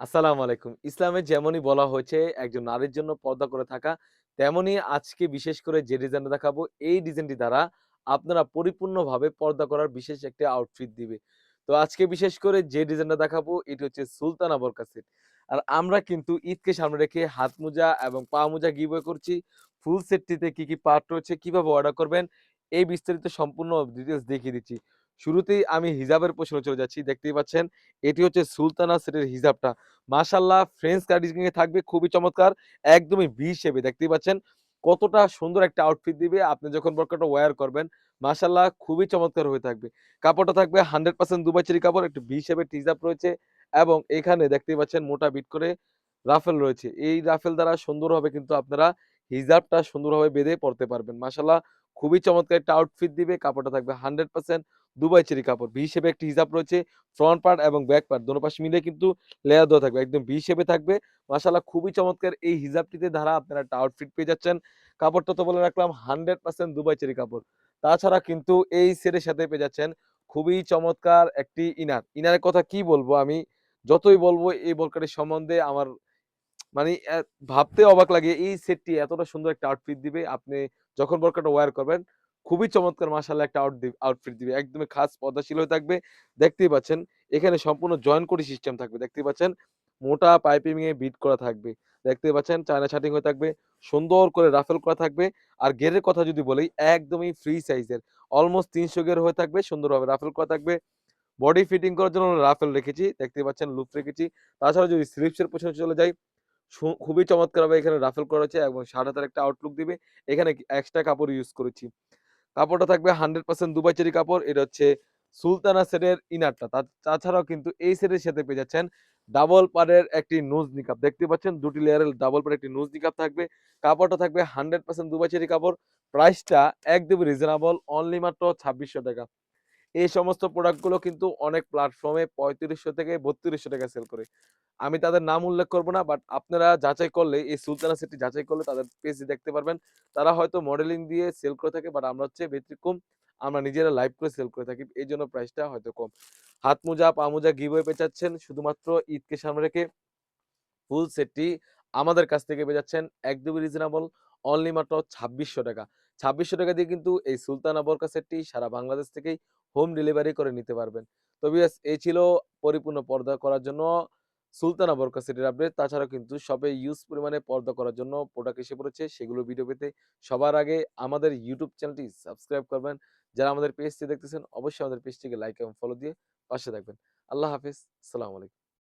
আসসালামু আলাইকুম। ইসলামে যেমনই বলা হয়েছে একজন নারীর জন্য পর্দা করে থাকা, তেমনই আজকে বিশেষ করে যে ডিজাইনটা দেখাবো, এই ডিজাইনটি দ্বারা আপনারা পরিপূর্ণভাবে পর্দা করার বিশেষ একটি আউটফিট দিবে। তো আজকে বিশেষ করে যে ডিজাইনটা দেখাবো, এটি হচ্ছে সুলতানা বোরকা সেট। আর আমরা কিন্তু ঈদকে সামনে রেখে হাত মোজা এবং পা মোজা গিভওয়ে করছি। ফুল সেটটিতে কি, কি পার্ট রয়েছে, কীভাবে অর্ডার করবেন, এই বিস্তারিত সম্পূর্ণ ডিটেলস দেখিয়ে দিচ্ছি। শুরুতেই আমি হিজাবের প্রসঙ্গে চলে যাচ্ছি। দেখতেই পাচ্ছেন, এটি হচ্ছে সুলতানা সেটের হিজাবটা। মাশাআল্লাহ ফ্রেঞ্চ কাটিং এ থাকবে খুবই চমৎকার। একদমই ভি হিসেবে দেখতেই পাচ্ছেন। কতটা সুন্দর একটা আউটফিট দিবে আপনি যখন বোরকাটা ওয়্যার করবেন। মাশাআল্লাহ খুবই চমৎকার হয়ে থাকবে। কাপড়টা থাকবে 100% দুবাই চেরি কাপড়, একটু ভি শেপের টিজাব রয়েছে এবং এখানে দেখতেই পাচ্ছেন মোটা বিট করে রাফেল রয়েছে। এই রাফেল দ্বারা সুন্দরভাবে কিন্তু আপনারা হিজাবটা সুন্দরভাবে বেঁধে পড়তে পারবেন। মাশাআল্লাহ, খুবই চমৎকার একটা আউটফিট দিবে। কাপড়টা থাকবে 100% দুবাই চেরি কাপড়। ভি হিসেবে একটি হিজাব রয়েছে। ফ্রন্ট পার্ট এবং ব্যাক পার্ট দোনো পাশে মিলে কিন্তু লেয়ার দেওয়া থাকবে। একদম ভি হিসেবে থাকবে। মাশাআল্লাহ, খুবই চমৎকার এই হিজাবটিতে ধারা আপনারা একটা আউটফিট পেয়ে যাচ্ছেন। কাপড়টা তো বলে রাখলাম 100% দুবাই চেরি কাপড়। তাছাড়া কিন্তু এই সেটের সাথে পেয়ে যাচ্ছেন খুবই চমৎকার একটি ইনার। ইনারের কথা কি বলব আমি? যতই বলব এই বোরকাটির সম্বন্ধে আমার মানে ভাবতে অবাক লাগে এই সেটটি এতটা সুন্দর একটা আউটফিট দিবে। আপনি যখন বোরকাটা ওয়্যার করবেন, খুবই চমৎকার মাশাআল্লাহ একটা আউট আউটফিট দিবে। একদমই খাস পর্দাশীল হয়ে থাকবে। দেখতেই পাচ্ছেন, এখানে সম্পূর্ণ জয়েন করি সিস্টেম থাকবে। দেখতেই পাচ্ছেন, মোটা পাইপিং এ বিট করা থাকবে। দেখতেই পাচ্ছেন চায়না শার্টিং হয়ে থাকবে। সুন্দর করে রাফেল করা থাকবে। আর গেরের কথা যদি বলি, একদমই ফ্রি সাইজের। অলমোস্ট ৩০০ গের হয়ে থাকবে। সুন্দরভাবে রাফেল করা থাকবে। বডি ফিটিং করার জন্য রাফেল রেখেছি। দেখতেই পাচ্ছেন লুপ রেখেছি। তাছাড়া যদি স্লিপসের পেছনে চলে যাই, খুবই চমৎকারভাবে এখানে রাফেল করা হয়েছে এবং শার্ট হাতার একটা আউটলুক দিবে। এখানে এক্সট্রা কাপড় ইউজ করেছি। কাপড়টা থাকবে 100% দুবাই চেরি কাপড়। এটা হচ্ছে সুলতানা সেটের ইনারটা। তাছাড়াও কিন্তু এই সেটের সাথে পেয়ে যাচ্ছেন ডাবল পারের একটি নোজ নিকাব। দেখতে পাচ্ছেন ২ টি লেয়ারের ডাবল পাড়ের একটি নোজ নিকাব থাকবে। কাপড়টা থাকবে 100% দুবাই চেরি কাপড়। প্রাইসটা একদমই রিজনেবল অনলি মাত্র ৳২৬০০ এই সমস্ত প্রোডাক্টগুলো কিন্তু অনেক প্ল্যাটফর্মে ৳৩৫০০ থেকে ৳৩২০০ সেল করে। আমি তাদের নাম উল্লেখ করব না। বাট আপনারা যাচাই করলে এই সুলতানা সেটটি যাচাই করলে তাদের পেজে দেখতে পারবেন। তারা হয়তো মডেলিং দিয়ে সেল করে থাকে। বাট আমরা হচ্ছে ব্যতিক্রম। আমরা নিজেরা লাইভ করে সেল করে থাকি। এই জন্য প্রাইসটা হয়তো কম। হাত মোজা, পা মোজা গিভওয়ে পেয়ে যাচ্ছেন শুধুমাত্র ঈদকে সামনে রেখে ফুল সেটটি আমাদের কাছ থেকে পেয়ে যাচ্ছেন একদমই রিজনেবল অনলি মাত্র ৳২৬০০ ৳২৬০০ দিয়ে কিন্তু এই সুলতানা বোরকা সেটটি সারা বাংলাদেশ থেকেই হোম ডেলিভারি করে নিতে পারবেন। তো ভিউয়ার্স, এই ছিল পরিপূর্ণ পর্দা করার জন্য সুলতানা বোরকা সেটের আপডেট। তাছাড়াও কিন্তু সবে ইউজ পরিমাণে পর্দা করার জন্য প্রোডাক্ট এসে পড়েছে। সেগুলো ভিডিও পেতে সবার আগে আমাদের ইউটিউব চ্যানেলটি সাবস্ক্রাইব করবেন। যারা আমাদের পেজটি দেখতেছেন, অবশ্যই আমাদের পেজটিকে লাইক এবং ফলো দিয়ে পাশে থাকবেন। আল্লাহ হাফিজ, সালাম আলাইকুম।